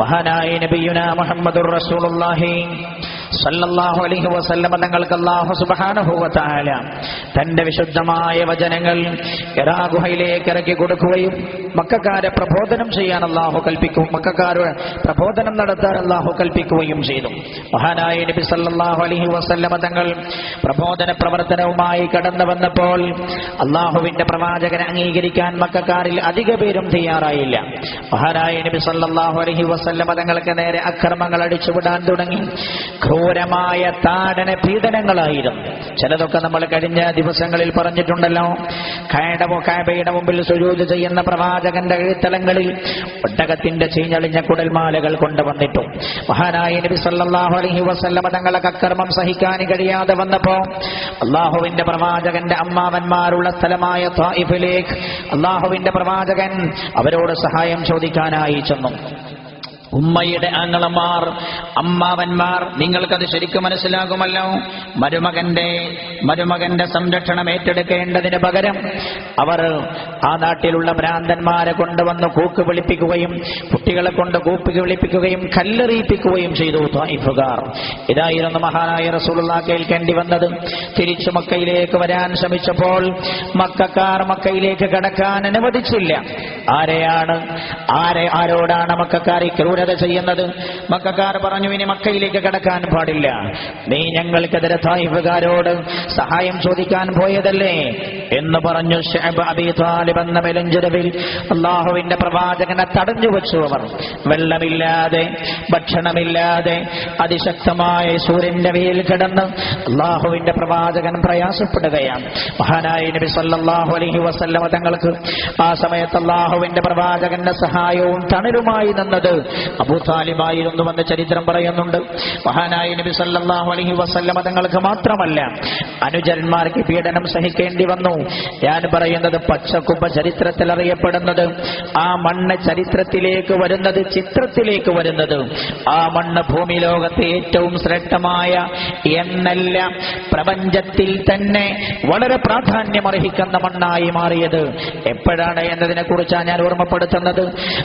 മഹാനായ നബിയുന മുഹമ്മദുർ റസൂലുള്ളാഹി സല്ലല്ലാഹു അലൈഹി വസല്ലമ തങ്ങൾക്ക് അല്ലാഹു സുബ്ഹാനഹു വ തആല തന്റെ വിശുദ്ധമായ വചനങ്ങൾ ഹിറാ ഗുഹയിലേക്ക് ഇറക്കി കൊടുക്കുകയും മക്കാരെ പ്രബോധനം ചെയ്യാൻ അള്ളാഹു കൽപ്പിക്കും. മക്കാരുടെ പ്രബോധനം നടത്താൻ അള്ളാഹു കൽപ്പിക്കുകയും ചെയ്തു. മഹാനായ നബി സല്ലാഹു അലഹി വസല്ലമ തങ്ങൾ പ്രബോധന പ്രവർത്തനവുമായി കടന്നു വന്നപ്പോൾ അള്ളാഹുവിന്റെ പ്രവാചകനെ അംഗീകരിക്കാൻ മക്കാരിൽ അധിക പേരും തയ്യാറായില്ല. മഹാനായ നബി സല്ലാഹു അലഹി വസല്ലമ തങ്ങൾക്ക് നേരെ അക്രമങ്ങൾ അടിച്ചുവിടാൻ തുടങ്ങി. ക്രൂരമായ താടന പീഡനങ്ങളായിരുന്നു. ചിലതൊക്കെ നമ്മൾ കഴിഞ്ഞ ദിവസങ്ങളിൽ പറഞ്ഞിട്ടുണ്ടല്ലോ. കായടമോ കാബയുടെ മുമ്പിൽ സുജൂത് ചെയ്യുന്ന പ്രവാചകന്റെ എഴുത്തലങ്ങളിൽ ഒട്ടകത്തിന്റെ ചീഞ്ഞളിഞ്ഞ കുടൽമാലകൾ കൊണ്ടുവന്നിട്ടു. മഹാനായ നബി സല്ലാഹു അലഹി വസല്ലമ തങ്ങളെ അക്രമം സഹിക്കാൻ കഴിയാതെ വന്നപ്പോ അള്ളാഹുവിന്റെ പ്രവാചകന്റെ അമ്മാവന്മാരുള്ള സ്ഥലമായ അള്ളാഹുവിന്റെ പ്രവാചകൻ അവരോട് സഹായം ചോദിക്കാനായി ചെന്നു. ഉമ്മയുടെ ആങ്ങളമാർ അമ്മാവന്മാർ നിങ്ങൾക്കത് ശരിക്കും മനസ്സിലാകുമല്ലോ? മരുമകന്റെ മരുമകന്റെ സംരക്ഷണം ഏറ്റെടുക്കേണ്ടതിന് പകരം അവർ ആ നാട്ടിലുള്ള ഭ്രാന്തന്മാരെ കൊണ്ടുവന്ന് കൂക്ക് വിളിപ്പിക്കുകയും കുട്ടികളെ കൊണ്ട് കൂപ്പ് വിളിപ്പിക്കുകയും കല്ലെറിയിപ്പിക്കുകയും ചെയ്തു തായിഫുകാർ ഇതായിരുന്നു മഹാനായ റസൂലുള്ള കേൾക്കേണ്ടി വന്നത്. തിരിച്ചു മക്കയിലേക്ക് വരാൻ ശ്രമിച്ചപ്പോൾ മക്കാർ മക്കയിലേക്ക് കടക്കാൻ അനുവദിച്ചില്ല. ആരെയാണ് ആരെ ആരോടാണ് മക്കാർ ഈ ക്രൂരത ചെയ്യുന്നത്. മക്കാർ പറഞ്ഞു ഇനി മക്കയിലേക്ക് കിടക്കാൻ പാടില്ല. നീ ഞങ്ങൾക്കെതിരെ തായിഫുകാരോട് സഹായം ചോദിക്കാൻ പോയതല്ലേ? എന്ന് പറഞ്ഞു അബീ താലിബ് എന്ന അള്ളാഹുവിന്റെ പ്രവാചകനെ തടഞ്ഞു വെച്ചു അവർ. വെള്ളമില്ലാതെ ഭക്ഷണമില്ലാതെ അതിശക്തമായ സൂര്യന്റെ വെയിൽ കിടന്ന് അള്ളാഹുവിന്റെ പ്രവാചകൻ പ്രയാസപ്പെടുകയാണ്. മഹാനായ നബി സല്ലാഹു അലഹി വസല്ലമ തങ്ങൾക്ക് ആ സമയത്ത് അള്ളാഹുവിന്റെ പ്രവാചകന്റെ സഹായവും തണലുമായി നിന്നത് അബൂ താലിബായിരുന്നുവെന്ന് ചരിത്രം പറയുന്നുണ്ട്. മഹാനായ നബി സല്ലാഹു അലഹി വസല്ലമ തങ്ങൾക്ക് മാത്രമല്ല അനുചരന്മാർക്ക് പീഡനം സഹിക്കേണ്ടി വന്നു. ഞാൻ പറയുന്നത് പച്ചക്കുപ്പ ചരിത്രത്തിൽ അറിയപ്പെടുന്നത്. ആ മണ്ണ് ചരിത്രത്തിലേക്ക് വരുന്നത് ചിത്രത്തിലേക്ക് വരുന്നത്. ആ മണ്ണ് ഭൂമി ലോകത്തെ ഏറ്റവും ശ്രേഷ്ഠമായ എന്നല്ല പ്രപഞ്ചത്തിൽ തന്നെ വളരെ പ്രാധാന്യം അർഹിക്കുന്ന മണ്ണായി മാറിയത്. എപ്പോഴാണ് എന്നതിനെ കുറിച്ചാണ് ഞാൻ ഓർമ്മപ്പെടുത്തുന്നത്.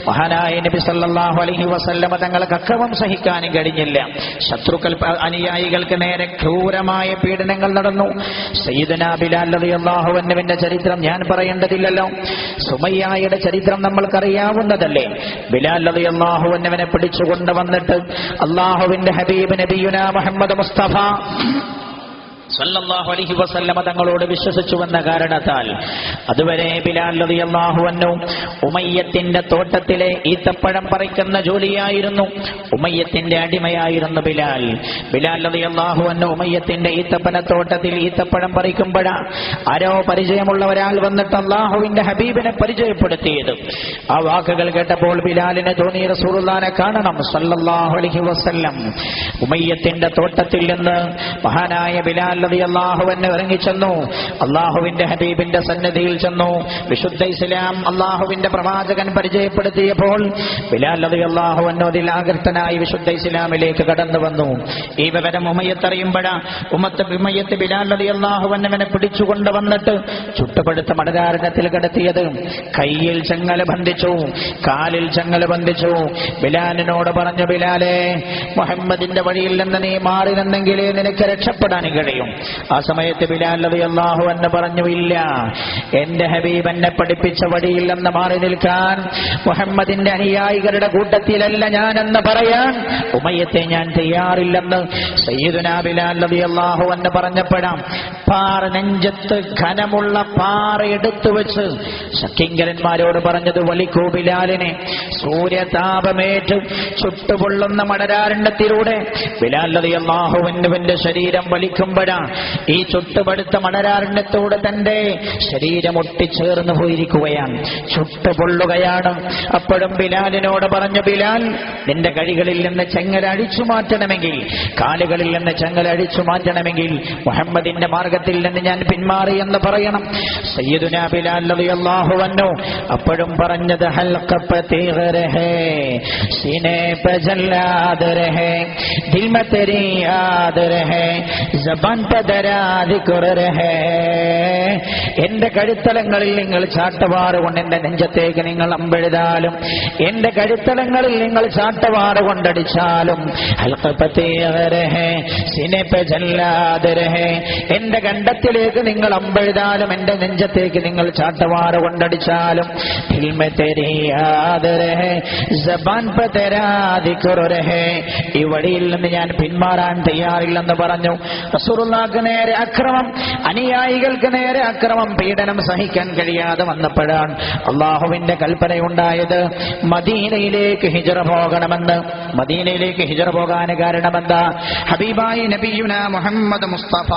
മഹാനായ നബി സല്ലാഹു അലഹി വസല്ലമ തങ്ങൾക്ക് അക്രമം സഹിക്കാനും കഴിഞ്ഞില്ല. ശത്രുക്കൾ അനുയായികൾക്ക് നേരെ ക്രൂരമായ പീഡനങ്ങൾ നടന്നു. സയ്യിദന ബിലാൽ ചരിത്രം ഞാൻ പറയേണ്ടതില്ലല്ലോ. സുമയ്യായുടെ ചരിത്രം നമ്മൾക്കറിയാവുന്നതല്ലേ. ബിലാൽ റളിയല്ലാഹു അൻഹുവിനെ പിടിച്ചുകൊണ്ട് വന്നിട്ട് അള്ളാഹുവിന്റെ ഹബീബ് നബിയുന മുഹമ്മദ് മുസ്തഫ സല്ലല്ലാഹു അലൈഹി വസല്ലമ തങ്ങളോട് വിശ്വസിച്ചുവെന്ന കാരണത്താൽ അതുവരെ ബിലാൽ റളിയല്ലാഹു അൻഹു ഉമയ്യത്തിന്റെ തോട്ടത്തിലെ ഈത്തപ്പഴം പറിക്കുന്ന ജോലിയായിരുന്നു. ഉമയ്യത്തിന്റെ അടിമയായിരുന്നു ബിലാൽ. ബിലാൽ റളിയല്ലാഹു അൻഹു ഉമയ്യത്തിന്റെ ഈത്തപ്പന തോട്ടത്തിൽ ഈത്തപ്പഴം പറിക്കുമ്പോഴാ ആരോ പരിചയമുള്ള ഒരാൾ വന്നിട്ട് അള്ളാഹുവിന്റെ ഹബീബിനെ പരിചയപ്പെടുത്തിയത്. ആ വാക്കുകൾ കേട്ടപ്പോൾ ബിലാലിനെ തോന്നി റസൂലുള്ളാനെ കാണണം. സല്ലല്ലാഹു അലൈഹി വസല്ലം ഉമയ്യത്തിന്റെ തോട്ടത്തിൽ നിന്ന് മഹാനായ ബിലാൽ റളിയല്ലാഹു അൻഹു ഇറങ്ങിച്ചെന്നു അള്ളാഹുവിന്റെ ഹബീബിന്റെ സന്നിധിയിൽ ചെന്നു. വിശുദ്ധ ഇസ്ലാം അള്ളാഹുവിന്റെ പ്രവാചകൻ പരിചയപ്പെടുത്തിയപ്പോൾ ബിലാൽ അൻഹു അതിൽ ആകൃഷ്ടനായി വിശുദ്ധ ഇസ്ലാമിലേക്ക് കടന്നു വന്നു. ഈ വിവരം ഉമയ്യത്ത് ഉമത്ത് ഉമയ്യത്ത് ബിലാൽ റളിയല്ലാഹു അൻഹുവിനെ പിടിച്ചുകൊണ്ട് വന്നിട്ട് ചുട്ടുപടുത്ത മടകാരണത്തിൽ കിടത്തിയത്. കയ്യിൽ ചെങ്ങല ബന്ധിച്ചു. കാലിൽ ചെങ്ങല ബന്ധിച്ചു. ബിലാലിനോട് പറഞ്ഞു ബിലാലെ മുഹമ്മദിന്റെ വഴിയിൽ നിന്ന് നീ മാറി നിന്നെങ്കിലേ നിനക്ക് രക്ഷപ്പെടാൻ കഴിയും. ആ സമയത്ത് ബിലാൽ അള്ളാഹു എന്ന് പറഞ്ഞു ഇല്ല എന്റെ ഹബീബ് എന്നെ പഠിപ്പിച്ച വഴിയിൽ നിന്ന് മാറി നിൽക്കാൻ മുഹമ്മദിന്റെ അനുയായികളുടെ കൂട്ടത്തിലല്ല ഞാൻ എന്ന് പറയാൻ ഉമയത്തെ ഞാൻ തയ്യാറില്ലെന്ന് സയ്യിദുനാ ബിലാൽ അള്ളാഹു എന്ന് പറഞ്ഞപ്പെടാം പാറ നെഞ്ചത്ത് ഖനമുള്ള പാറ എടുത്തു വെച്ച് സഖ്യങ്കരന്മാരോട് പറഞ്ഞത് വലിക്കൂ ബിലാലിനെ സൂര്യതാപമേറ്റ് ചുട്ടുപൊള്ളുന്ന മടരാരണ്യത്തിലൂടെ ബിലാൽ അള്ളാഹുവിന്റെ ശരീരം വലിക്കുമ്പോഴാ ഈ ചുട്ടുപടുത്ത മണരാരണ്യത്തോട് തന്റെ ശരീരം ഒട്ടിച്ചേർന്ന് പോയിരിക്കുകയാണ്. ചുട്ടുപൊള്ളുകയാണ്. അപ്പോഴും ബിലാലിനോട് പറഞ്ഞു ബിലാൽ നിന്റെ കഴികളിൽ നിന്ന് ചെങ്ങല അഴിച്ചു മാറ്റണമെങ്കിൽ കാലുകളിൽ നിന്ന് ചെങ്ങല അഴിച്ചു മാറ്റണമെങ്കിൽ മുഹമ്മദിന്റെ മാർഗത്തിൽ നിന്ന് ഞാൻ പിന്മാറി എന്ന് പറയണം. സയ്യിദുന ബിലാൽ അള്ളാഹു വന്നു അപ്പോഴും പറഞ്ഞത് സീനെ പെ ജല്ലാദ് രഹേ ദിൽ എന്റെ കഴുത്തലങ്ങളിൽ നിങ്ങൾ ചാട്ടവാറ് കൊണ്ട് എന്റെ നെഞ്ചത്തേക്ക് നിങ്ങൾ അമ്പെഴുതാലും എന്റെ കഴുത്തലങ്ങളിൽ നിങ്ങൾ ചാട്ടവാറ് കൊണ്ടടിച്ചാലും എന്റെ കണ്ടത്തിലേക്ക് നിങ്ങൾ അമ്പെഴുതാലും എന്റെ നെഞ്ചത്തേക്ക് നിങ്ങൾ ചാട്ടവാറ് കൊണ്ടടിച്ചാലും ഈ വഴിയിൽ നിന്ന് ഞാൻ പിന്മാറാൻ തയ്യാറില്ലെന്ന് പറഞ്ഞു. റസൂറുള്ള റസൂലുള്ളാഹിക്ക് നേരെ അക്രമം അനുയായികൾക്ക് നേരെ അക്രമം പീഡനം സഹിക്കാൻ കഴിയാതെ വന്നപ്പോഴാണ് അള്ളാഹുവിന്റെ കൽപ്പനയുണ്ടായത്. മദീനയിലേക്ക് ഹിജറ പോകണമെന്ന്. മദീനയിലേക്ക് ഹിജറ പോകാൻ കാരണമെന്താ? ഹബീബായി നബിയുന മുഹമ്മദ് മുസ്തഫ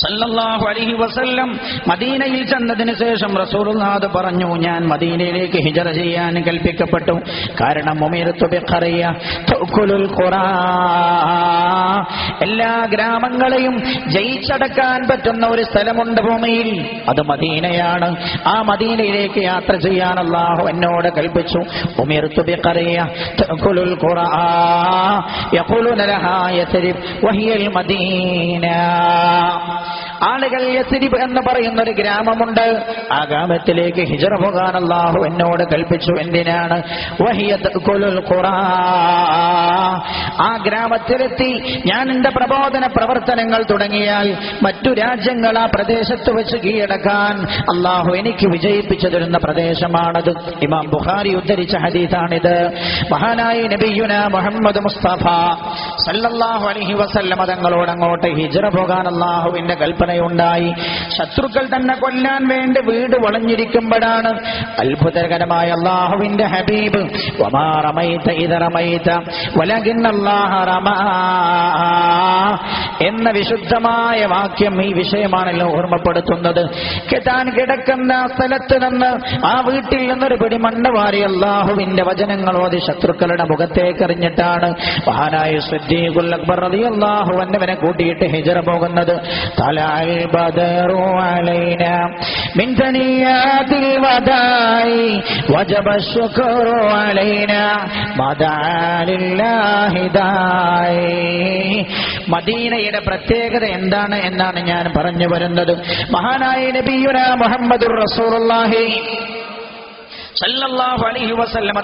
സല്ലല്ലാഹു അലൈഹി വസല്ലം മദീനയിൽ ചെന്നതിന് ശേഷം റസൂലുള്ളാഹ് പറഞ്ഞു ഞാൻ മദീനയിലേക്ക് ഹിജറ ചെയ്യാൻ കൽപ്പിക്കപ്പെട്ടു. കാരണം എല്ലാ ഗ്രാമങ്ങളെയും ജയിച്ചടക്കാൻ പറ്റുന്ന ഒരു സ്ഥലമുണ്ട് ഭൂമിയിൽ. അത് മദീനയാണ്. ആ മദീനയിലേക്ക് യാത്ര ചെയ്യാൻ അള്ളാഹു എന്നോട് കൽപ്പിച്ചു. മദീന. ആളുകൾ യസിരിബ് എന്ന് പറയുന്ന ഒരു ഗ്രാമമുണ്ട്. ആ ഗ്രാമത്തിലേക്ക് ഹിജറ പോകാൻ അള്ളാഹു എന്നോട് കൽപ്പിച്ചു. എന്തിനാണ്? ആ ഗ്രാമത്തിലെത്തി ഞാൻ എന്റെ പ്രബോധന പ്രവർത്തനങ്ങൾ തുടങ്ങിയാൽ മറ്റു രാജ്യങ്ങൾ ആ പ്രദേശത്ത് വെച്ച് കീഴടക്കാൻ അള്ളാഹു എനിക്ക് വിജയിപ്പിച്ചു തരുന്ന പ്രദേശമാണത്. ഇമാം ബുഖാരി ഉദ്ധരിച്ച ഹദീസാണിത്. മഹാനായി നബിയുന മുഹമ്മദ് മുസ്തഫ സല്ലല്ലാഹു അലഹി വസല്ലമ തങ്ങളോട് അങ്ങോട്ട് ഹിജറ പോകാൻ അള്ളാഹുവിന്റെ കൽപ്പനയുണ്ടായി. ശത്രുക്കൾ തന്നെ കൊല്ലാൻ വേണ്ടി വീട് വളഞ്ഞിരിക്കുമ്പോഴാണ് അത്ഭുതകരമായ അള്ളാഹുവിന്റെ ഹബീബ്. എന്ന വിശുദ്ധമായ വാക്യം ഈ വിഷയമാണല്ലോ ഓർമ്മപ്പെടുത്തുന്നത്. താൻ കിടക്കുന്ന സ്ഥലത്ത് നിന്ന് ആ വീട്ടിൽ നിന്നൊരു പിടി മണ്ണ് വാരി അള്ളാഹുവിന്റെ വചനങ്ങൾ ഓതി ശത്രുക്കളുടെ മുഖത്തേക്ക് എറിഞ്ഞിട്ടാണ് മഹാനായ അക്ബർ അള്ളാഹു എന്നവനെ കൂട്ടിയിട്ട് ഹിജറ പോകുന്നത്. തലഅൽ من ثنيات الوداع وجب الشكر علينا ما دعا لله داعي മദീനയുടെ പ്രത്യേകത എന്താണ് എന്നാണ് ഞാൻ പറഞ്ഞു വരുന്നത്. മഹാനായ നബിയുന മുഹമ്മദുർ റസൂലുള്ളാഹി. സല്ലല്ലാഹു അലൈഹി വസല്ലമ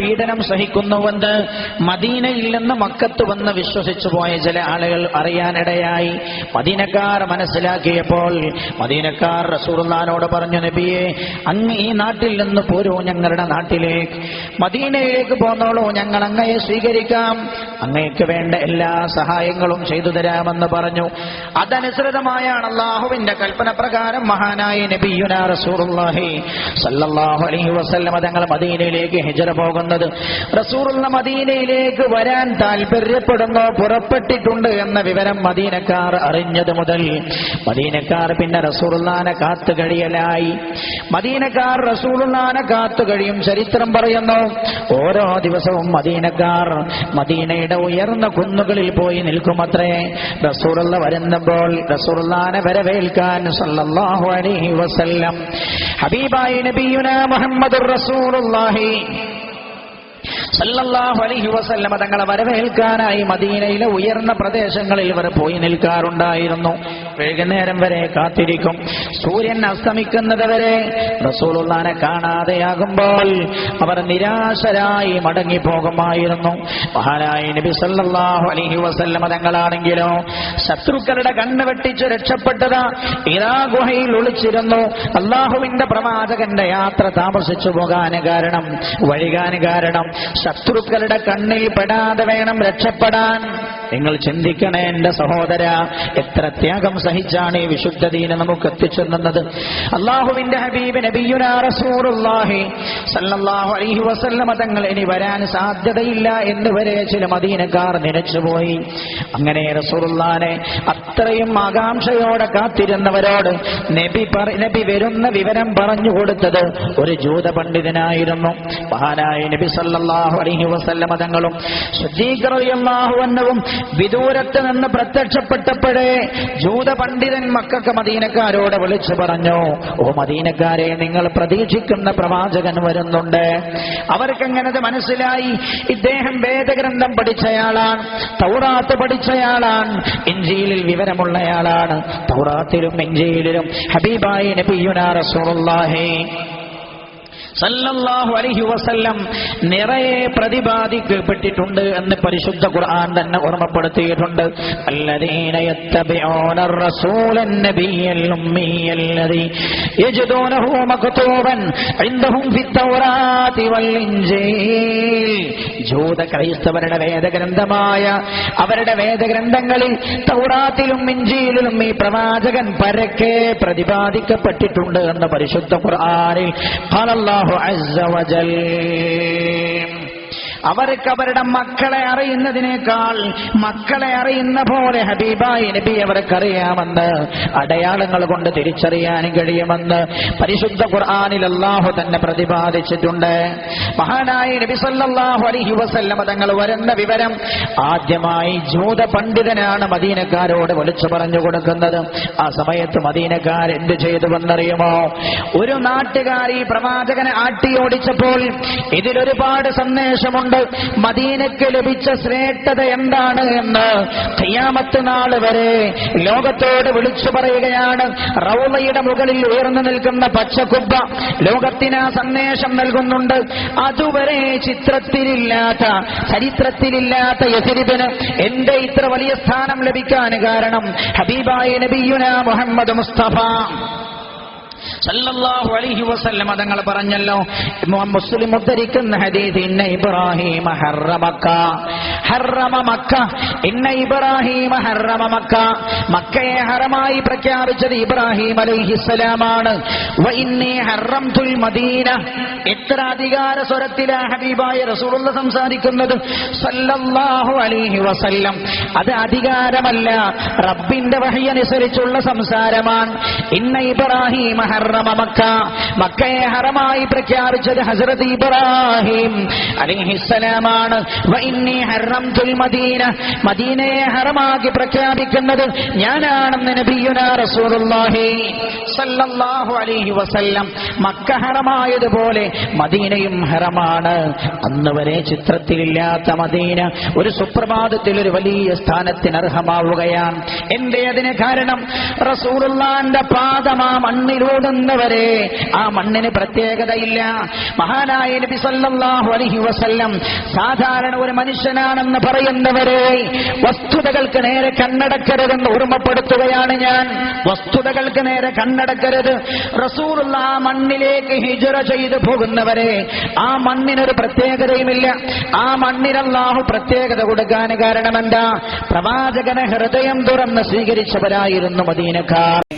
പീഡനം സഹിക്കുന്നുവെന്ന് മദീനയിൽ നിന്ന് മക്കത്ത് വന്ന് വിശ്വസിച്ചു പോയ ചില ആളുകൾ അറിയാനിടയായി. മദീനക്കാർ മനസ്സിലാക്കിയപ്പോൾ മദീനക്കാർ റസൂറുല്ലാനോട് പറഞ്ഞു നബിയെ അങ്ങ് ഈ നാട്ടിൽ നിന്ന് പോരൂ ഞങ്ങളുടെ നാട്ടിലേക്ക്. മദീനയിലേക്ക് പോന്നോളൂ ഞങ്ങൾ അങ്ങയെ സ്വീകരിക്കാം. അങ്ങയ്ക്ക് വേണ്ട എല്ലാ സഹായങ്ങളും ചെയ്തു തരാമെന്ന് പറഞ്ഞു. അതനുസൃതമായാണ് അള്ളാഹുവിന്റെ കൽപ്പന പ്രകാരം മഹാനായ നബിയുന റസൂർ അലൈഹി വസല്ലമ തങ്ങൾ മദീനയിലേക്ക് ഹിജറ പോകുന്നത്. റസൂറുള്ള മദീനയിലേക്ക് വരാൻ താല്പര്യപ്പെടുന്നു പുറപ്പെട്ടിട്ടുണ്ട് എന്ന വിവരം മദീനക്കാർ അറിഞ്ഞത് മുതൽ മദീനക്കാർ പിന്നെ റസൂറുല്ലാനെ കാത്തു കഴിയലായി. മദീനക്കാർ റസൂറുല്ലാനെ കാത്തു കഴിയും. ചരിത്രം പറയുന്നു ഓരോ ദിവസവും മദീനക്കാർ മദീനയുടെ ഉയർന്ന കുന്നുകളിൽ പോയി നിൽക്കുമത്രേ. റസൂറുള്ള വരുന്നപ്പോൾ റസൂറുല്ലാനെ വരവേൽക്കാൻ സല്ലല്ലാഹു അലൈഹി വസല്ലം. ഹബീബായി നബിയുന മുഹമ്മദുർ റസൂലുള്ളാഹി. അലൈഹി വസല്ലമ തങ്ങളെ വരവേൽക്കാനായി മദീനയിലെ ഉയർന്ന പ്രദേശങ്ങളിൽ ഇവർ പോയി നിൽക്കാറുണ്ടായിരുന്നു. വൈകുന്നേരം വരെ കാത്തിരിക്കും. സൂര്യൻ അസ്തമിക്കുന്നത് വരെ റസൂലുള്ളാനെ കാണാതെയാകുമ്പോൾ അവർ നിരാശരായി മടങ്ങിപ്പോകുമായിരുന്നു. മഹാനായ നബി സല്ലല്ലാഹു അലൈഹി വസല്ലമ തങ്ങളാണെങ്കിലോ ശത്രുക്കളുടെ കണ്ണ് വെട്ടിച്ച് രക്ഷപ്പെട്ടത്. ഇറാ ഗുഹയിൽ ഒളിച്ചിരുന്നു. അള്ളാഹുവിന്റെ പ്രവാചകന്റെ യാത്ര താമസിച്ചു പോകാൻ കാരണം വഴികാൻ കാരണം. ശത്രുക്കളുടെ കണ്ണിൽ പെടാതെ വേണം രക്ഷപ്പെടാൻ. നിങ്ങൾ ചിന്തിക്കണേ എന്റെ സഹോദര എത്ര ത്യാഗം സഹിച്ചാണ് ഈ വിശുദ്ധ ദീന നമുക്ക് എത്തിച്ചെന്നത് അള്ളാഹുവിന്റെ ഹബീബ് അലൈഹി വസല്ലമ തങ്ങൾ ഇനി വരാൻ സാധ്യതയില്ല എന്ന് വരെ ചില മദീനക്കാർ നിലച്ചുപോയി അങ്ങനെ റസൂറുല്ലാനെ അത്രയും ആകാംക്ഷയോടെ കാത്തിരുന്നവരോട് നബി നബി വരുന്ന വിവരം പറഞ്ഞു കൊടുത്തത് ഒരു ജൂത പണ്ഡിതനായിരുന്നു മഹാനായ നബി സല്ലാഹു അലഹി വസല്ലമ തങ്ങളും അൻഹുവും വിദൂരത്ത് നിന്ന് പ്രത്യക്ഷപ്പെട്ടപ്പോഴേ ജൂത പണ്ഡിതൻ മക്കൾക്ക് മദീനക്കാരോട് വിളിച്ചു പറഞ്ഞു ഓ മദീനക്കാരെ നിങ്ങൾ പ്രതീക്ഷിക്കുന്ന പ്രവാചകൻ വരുന്നുണ്ട്. അവർക്കെങ്ങനത് മനസ്സിലായി? ഇദ്ദേഹം വേദഗ്രന്ഥം പഠിച്ചയാളാണ് തൗറാത്ത് പഠിച്ചയാളാണ് ഇഞ്ചിയിലിൽ വിവരമുള്ളയാളാണ്. തൗറാത്തിലും ഇഞ്ചിയിലും ഹബീബായി നബിയുനാ റസൂലുള്ളാഹി. സല്ലല്ലാഹു അലൈഹി വസല്ലം നിറയെ പ്രതിപാദിക്കപ്പെട്ടിട്ടുണ്ട് എന്ന് പരിശുദ്ധ ഖുർആൻ തന്നെ ഓർമ്മപ്പെടുത്തിയിട്ടുണ്ട്. അല്ലദീന യത്തബിഊന റസൂലൻ നബിയൽ ഉമ്മിയൽ ലദീ യജിദൂനഹു മക്തൂബൻ ഇൻദഹും ഫിത്തൗറാത്തി വൽ ഇൻജീൽ. ജൂത ക്രൈസ്തവരുടെ വേദഗ്രന്ഥമായ അവരുടെ വേദഗ്രന്ഥങ്ങളിൽ തൗറാത്തിലും ഇഞ്ചിയിലും ഈ പ്രവാചകൻ പരക്കെ പ്രതിപാദിക്കപ്പെട്ടിട്ടുണ്ട് എന്ന് പരിശുദ്ധ ഖുർആനിൽ ഖാലല്ലാഹു الله عز وجل. അവർക്ക് അവരുടെ മക്കളെ അറിയുന്നതിനേക്കാൾ മക്കളെ അറിയുന്ന പോലെ ഹബീബായി നബി അവർക്കറിയാമെന്ന് അടയാളങ്ങൾ കൊണ്ട് തിരിച്ചറിയാൻ കഴിയുമെന്ന് പരിശുദ്ധ ഖുർആാനിൽ അള്ളാഹു തന്നെ പ്രതിപാദിച്ചിട്ടുണ്ട്. മഹാനായ നബി സല്ലാഹു അലൈഹി വസല്ലമ തങ്ങൾ വരുന്ന വിവരം ആദ്യമായി ജൂത പണ്ഡിതനാണ് മദീനക്കാരോട് വിളിച്ചു പറഞ്ഞു കൊടുക്കുന്നത്. ആ സമയത്ത് മദീനക്കാർ എന്ത് ചെയ്തുവെന്നറിയുമോ? ഒരു നാട്ടുകാരി പ്രവാചകനെ ആട്ടിയോടിച്ചപ്പോൾ ഇതിലൊരുപാട് സന്ദേശമുണ്ട്. മദീനയ്ക്ക് ലഭിച്ച ശ്രേഷ്ഠത എന്താണ് എന്ന് ഖിയാമത്ത് നാൾ വരെ ലോകത്തോട് വിളിച്ചു പറയുകയാണ്. റൗളയുടെ മുകളിൽ ഉയർന്നു നിൽക്കുന്ന പച്ചക്കുബ്ബ ലോകത്തിന് ആ സന്ദേശം നൽകുന്നുണ്ട്. അതുവരെ ചിത്രത്തിലില്ലാത്ത ചരിത്രത്തിലില്ലാത്ത യസിരിബിന് എന്റെ ഇത്ര വലിയ സ്ഥാനം ലഭിക്കാൻ കാരണം ഹബീബായ നബിയുന മുഹമ്മദ് മുസ്തഫ. സല്ലല്ലാഹു അലൈഹി വസല്ലം തങ്ങൾ പറഞ്ഞല്ലോ മുസ്ലിം ഉദ്ധരിക്കുന്ന ഹദീസ് ഇന്ന ഇബ്രാഹിം ഹറമക്ക. ഹറമ മക്ക. ഇന്ന ഇബ്രാഹിം ഹറമ മക്ക. മക്കയെ ഹറമായി പ്രഖ്യാപിച്ചത് ഇബ്രാഹിം അലൈഹിസ്സലാമാണ്. ഹറംതുൽ മദീന. എത്ര അധികാര സ്വരത്തിലാ ഹബീബായ റസൂലുള്ള സംസാരിക്കുന്നത്? സല്ലല്ലാഹു അലൈഹി വസല്ലം. അത് അധികാരമല്ല റബ്ബിന്റെ വഹി അനുസരിച്ചുള്ള സംസാരമാണ്. ഇന്ന ഇബ്രാഹിം ഹറമ മക്ക. മക്കയെ ഹറമായി പ്രഖ്യാപിച്ചത് ഹസരത് ഇബ്രാഹിം അലിഹിസ്സലാമാണ്. മദീന. മദീനയെ ഹറമാക്കി പ്രഖ്യാപിക്കുന്നത് ഞാനാണെന്ന് നബിയുന റസൂലുള്ളാഹി സല്ലല്ലാഹു അലൈഹി വസല്ലം. മക്ക ഹറമായതുപോലെ മദീനയും ഹറമാണ്. അന്ന് വരെ ചിത്രത്തിലില്ലാത്ത മദീന ഒരു സുപ്രഭാതത്തിൽ ഒരു വലിയ സ്ഥാനത്തിന് അർഹമാവുകയാണ്. എന്തേ അതിന് കാരണം? റസൂലുള്ളാന്റെ പാദമാ ആ മണ്ണിലൂടുന്നവരെ ആ മണ്ണിന് പ്രത്യേകതയില്ല. മഹാനായ നബി സല്ലല്ലാഹു അലൈഹി വസല്ലം സാധാരണ ഒരു മനുഷ്യനാണെന്ന് പറയുന്നവരെ വസ്തുതകൾക്ക് നേരെ കണ്ണടക്കരുതെന്ന് ഓർമ്മപ്പെടുത്തുകയാണ് ഞാൻ. വസ്തുതകൾക്ക് നേരെ കണ്ണടക്കരുത്. റസൂലുള്ള ആ മണ്ണിലേക്ക് ഹിജറ ചെയ്തു പോകുന്നവരെ ആ മണ്ണിനൊരു പ്രത്യേകതയുമില്ല. ആ മണ്ണിനല്ലാഹു പ്രത്യേകത കൊടുക്കാൻ കാരണമെന്താ? പ്രവാചകനെ ഹൃദയം തുറന്ന് സ്വീകരിച്ചവരായിരുന്നു മദീനക്കാർ.